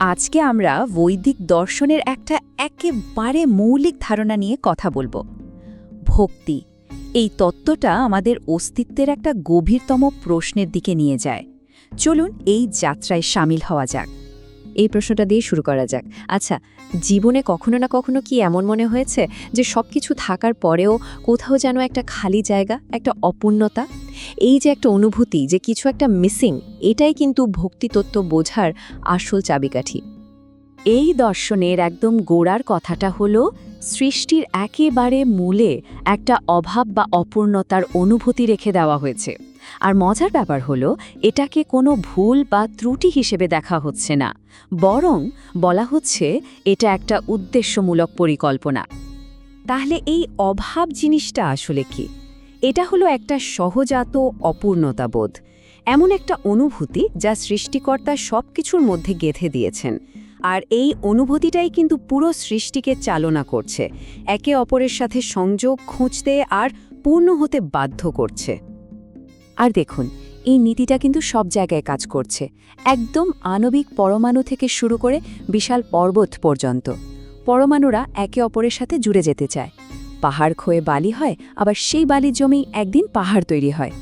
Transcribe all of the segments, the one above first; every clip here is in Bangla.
আজকে আমরা বৈদিক দর্শনের একটা একেবারে মৌলিক ধারণা নিয়ে কথা বলব। ভক্তি, এই তত্ত্বটা আমাদের অস্তিত্বের একটা গভীরতম প্রশ্নের দিকে নিয়ে যায়। চলুন এই যাত্রায় সামিল হওয়া যাক। এই প্রশ্নটা দিয়ে শুরু করা যাক। আচ্ছা জীবনে কখনো না কখনো কি এমন মনে হয়েছে যে সব কিছু থাকার পরেও কোথাও যেন একটা খালি জায়গা, একটা অপূর্ণতা? এই যে একটা অনুভূতি যে কিছু একটা মিসিং এটাই কিন্তু ভক্তিতত্ত্ব বোঝার আসল চাবিকাঠি। এই দর্শনের একদম গোড়ার কথাটা হল, সৃষ্টির একেবারে মূলে একটা অভাব বা অপূর্ণতার অনুভূতি রেখে দেওয়া হয়েছে। আর মজার ব্যাপার হলো, এটাকে কোনো ভুল বা ত্রুটি হিসেবে দেখা হচ্ছে না। বরং বলা হচ্ছে, এটা একটা উদ্দেশ্যমূলক পরিকল্পনা। তাহলে এই অভাব জিনিসটা আসলে কি? এটা হলো একটা সহজাত অপূর্ণতাবোধ, এমন একটা অনুভূতি যা সৃষ্টিকর্তা সবকিছুর মধ্যে গেঁথে দিয়েছেন। আর এই অনুভূতিটাই কিন্তু পুরো সৃষ্টিকে চালনা করছে, একে অপরের সাথে সংযোগ খুঁজতে আর পূর্ণ হতে বাধ্য করছে। আর দেখুন, এই নীতিটা কিন্তু সব জায়গায় কাজ করছে, একদম আণবিক পরমাণু থেকে শুরু করে বিশাল পর্বত পর্যন্ত। পরমাণুরা একে অপরের সাথে জুড়ে যেতে চায়। পাহাড় ক্ষয়ে বালি হয়, আবার সেই বালির জমি একদিন পাহাড় তৈরি হয়।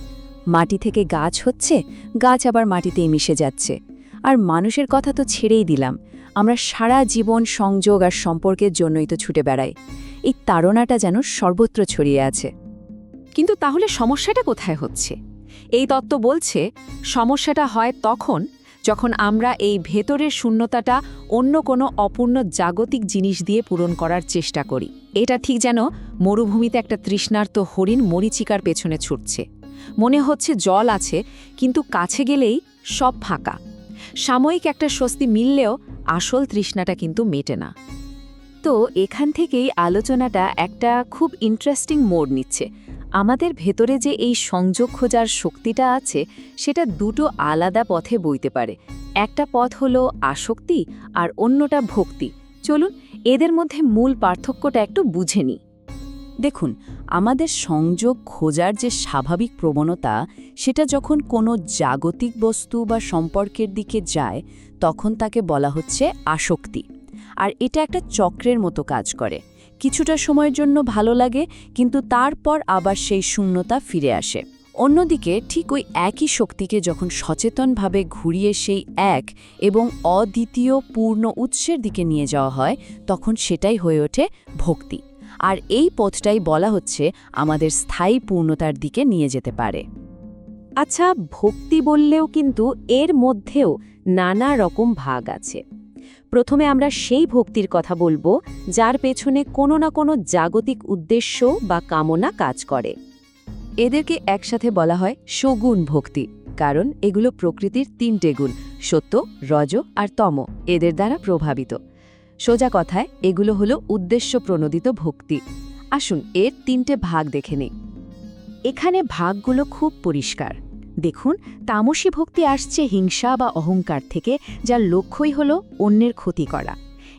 মাটি থেকে গাছ হচ্ছে, গাছ আবার মাটিতেই মিশে যাচ্ছে। আর মানুষের কথা তো ছেড়েই দিলাম। আমরা সারা জীবন সংযোগ আর সম্পর্কের জন্যই তো ছুটে বেড়াই। এই তাড়নাটা যেন সর্বত্র ছড়িয়ে আছে। কিন্তু তাহলে সমস্যাটা কোথায় হচ্ছে? এই তত্ত্ব বলছে, সমস্যাটা হয় তখন যখন আমরা এই ভেতরের শূন্যতাটা অন্য কোনো অপূর্ণ জাগতিক জিনিস দিয়ে পূরণ করার চেষ্টা করি। এটা ঠিক যেন মরুভূমিতে একটা তৃষ্ণার্ত হরিণ মরিচিকার পেছনে ছুটছে। মনে হচ্ছে জল আছে, কিন্তু কাছে গেলেই সব ফাঁকা। সাময়িক একটা স্বস্তি মিললেও আসল তৃষ্ণাটা কিন্তু মেটে না। তো এখান থেকেই আলোচনাটা একটা খুব ইন্টারেস্টিং মোড় নিচ্ছে। আমাদের ভেতরে যে এই সংযোগ খোঁজার শক্তিটা আছে, সেটা দুটো আলাদা পথে বইতে পারে। একটা পথ হলো আসক্তি আর অন্যটা ভক্তি। চলুন, এদের মধ্যে মূল পার্থক্যটা একটু বুঝে নিই। দেখুন, আমাদের সংযোগ খোঁজার যে স্বাভাবিক প্রবণতা, সেটা যখন কোনো জাগতিক বস্তু বা সম্পর্কের দিকে যায়, তখন তাকে বলা হচ্ছে আসক্তি। আর এটা একটা চক্রের মতো কাজ করে। কিছুটা সময়ের জন্য ভালো লাগে, কিন্তু তারপর আবার সেই শূন্যতা ফিরে আসে। অন্যদিকে ঠিক ওই একই শক্তিকে যখন সচেতনভাবে ঘুরিয়ে সেই এক এবং অদ্বিতীয় পূর্ণ উৎসের দিকে নিয়ে যাওয়া হয়, তখন সেটাই হয়ে ওঠে ভক্তি। আর এই পথটাই বলা হচ্ছে আমাদের স্থায়ী পূর্ণতার দিকে নিয়ে যেতে পারে। আচ্ছা ভক্তি বললেও কিন্তু এর মধ্যেও নানা রকম ভাগ আছে। প্রথমে আমরা সেই ভক্তির কথা বলব, যার পেছনে কোনো না কোনো জাগতিক উদ্দেশ্য বা কামনা কাজ করে। এদেরকে একসাথে বলা হয় সগুণ ভক্তি, কারণ এগুলো প্রকৃতির তিনটে গুণ, সত্য, রজ আর তম, এদের দ্বারা প্রভাবিত। সোজা কথায়, এগুলো হলো উদ্দেশ্য প্রণোদিত ভক্তি। আসুন, এর তিনটে ভাগ দেখে নেই। এখানে ভাগগুলো খুব পরিষ্কার। দেখুন, তামসী ভক্তি আসছে হিংসা বা অহংকার থেকে, যার লক্ষ্যই হল অন্যের ক্ষতি করা।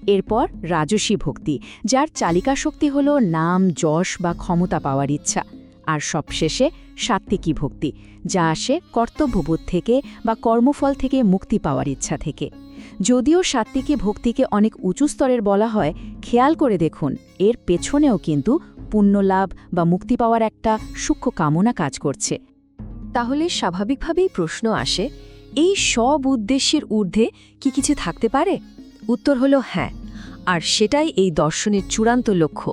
এরপর রাজসী ভক্তি, যার চালিকা শক্তি হল নাম, যশ বা ক্ষমতা পাওয়ার ইচ্ছা। আর সবশেষে সাত্ত্বিকী ভক্তি, যা আসে কর্তব্যবোধ থেকে বা কর্মফল থেকে মুক্তি পাওয়ার ইচ্ছা থেকে। যদিও সাত্ত্বিকী ভক্তিকে অনেক উঁচু স্তরের বলা হয়, খেয়াল করে দেখুন, এর পেছনেও কিন্তু পুণ্যলাভ বা মুক্তি পাওয়ার একটা সূক্ষ্ম কামনা কাজ করছে। তাহলে স্বাভাবিকভাবেই প্রশ্ন আসে, এই সব উদ্দেশ্যের ঊর্ধ্বে কি কিছু থাকতে পারে? উত্তর হলো হ্যাঁ আর সেটাই এই দর্শনের চূড়ান্ত লক্ষ্য।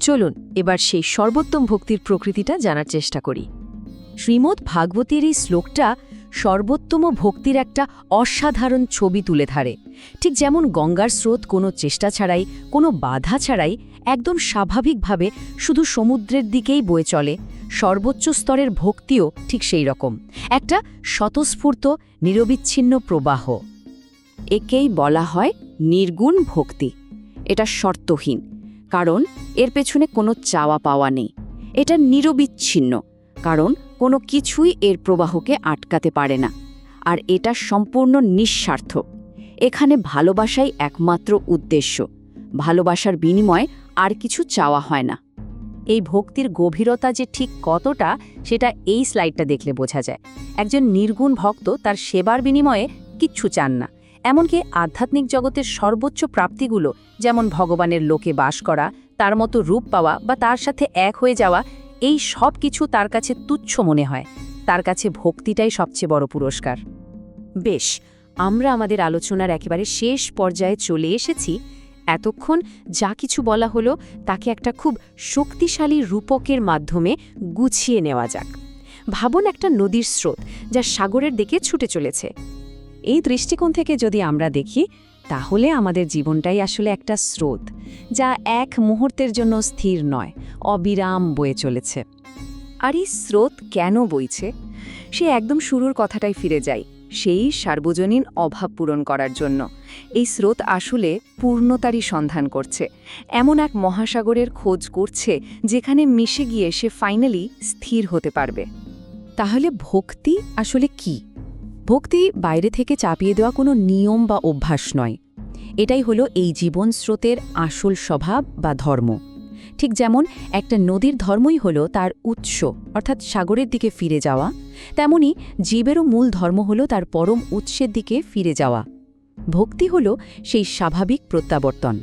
চলুন এবার সেই সর্বোত্তম ভক্তির প্রকৃতিটা জানার চেষ্টা করি। শ্রীমদ্ ভাগবতীর এই শ্লোকটা সর্বোত্তম ভক্তির একটা অসাধারণ ছবি তুলে ধরে। ঠিক যেমন গঙ্গার স্রোত কোনো চেষ্টা ছাড়াই, কোনো বাধা ছাড়াই একদম স্বাভাবিকভাবে শুধু সমুদ্রের দিকেই বয়ে চলে সর্বোচ্চ স্তরের ভক্তিও ঠিক সেই রকম। একটা স্বতঃস্ফূর্ত, নিরবিচ্ছিন্ন প্রবাহ। একেই বলা হয় নির্গুণ ভক্তি। এটা শর্তহীন, কারণ এর পেছনে কোনো চাওয়া পাওয়া নেই। এটা নিরবিচ্ছিন্ন, কারণ কোনো কিছুই এর প্রবাহকে আটকাতে পারে না। আর এটা সম্পূর্ণ নিঃস্বার্থ। এখানে ভালোবাসাই একমাত্র উদ্দেশ্য। ভালোবাসার বিনিময়ে আর কিছু চাওয়া হয় না। এই ভক্তির গভীরতা যে ঠিক কতটা, সেটা এই স্লাইডটা দেখলে বোঝা যায়। একজন নির্গুণ ভক্ত তার সেবার বিনিময়ে কিচ্ছু চান না। এমনকি আধ্যাত্মিক জগতের সর্বোচ্চ প্রাপ্তিগুলো, যেমন ভগবানের লোকে বাস করা, তার মতো রূপ পাওয়া বা তার সাথে এক হয়ে যাওয়া, এই সব কিছু তার কাছে তুচ্ছ মনে হয়। তার কাছে ভক্তিটাই সবচেয়ে বড় পুরস্কার। বেশ, আমরা আমাদের আলোচনার একেবারে শেষ পর্যায়ে চলে এসেছি। এতক্ষণ যা কিছু বলা হলো তাকে একটা খুব শক্তিশালী রূপকের মাধ্যমে গুছিয়ে নেওয়া যাক। ভাবুন একটা নদীর স্রোত যা সাগরের দিকে ছুটে চলেছে। এই দৃষ্টিকোণ থেকে যদি আমরা দেখি, তাহলে আমাদের জীবনটাই আসলে একটা স্রোত যা এক মুহূর্তের জন্য স্থির নয়, অবিরাম বয়ে চলেছে। আর এই স্রোত কেন বইছে? সে একদম শুরুর কথাটাই ফিরে যায়, সেই সার্বজনীন অভাব পূরণ করার জন্য। এই স্রোত আসলে পূর্ণতারই সন্ধান করছে। এমন এক মহাসাগরের খোঁজ করছে যেখানে মিশে গিয়ে সে ফাইনালি স্থির হতে পারবে। তাহলে ভক্তি আসলে কি? ভক্তি বাইরে থেকে চাপিয়ে দেওয়া কোনো নিয়ম বা অভ্যাস নয়। এটাই হলো এই জীবন স্রোতের আসল স্বভাব বা ধর্ম। ঠিক যেমন একটা নদীর ধর্মই হলো তার উৎস, অর্থাৎ সাগরের দিকে ফিরে যাওয়া, তেমনি জীবেরও মূল ধর্ম হলো তার পরম উৎসের দিকে ফিরে যাওয়া। ভক্তি হল সেই স্বাভাবিক প্রত্যাবর্তন।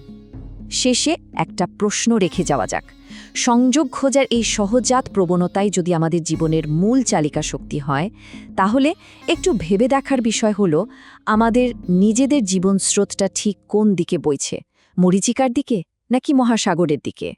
শেষে একটা প্রশ্ন রেখে যাওয়া যাক। সংযোগ খোঁজার এই সহজাত প্রবণতাই যদি আমাদের জীবনের মূল চালিকা শক্তি হয়, তাহলে একটু ভেবে দেখার বিষয় হলো, আমাদের নিজেদের জীবন স্রোতটা ঠিক কোন দিকে বইছে? মরিচিকার দিকে নাকি মহাসাগরের দিকে?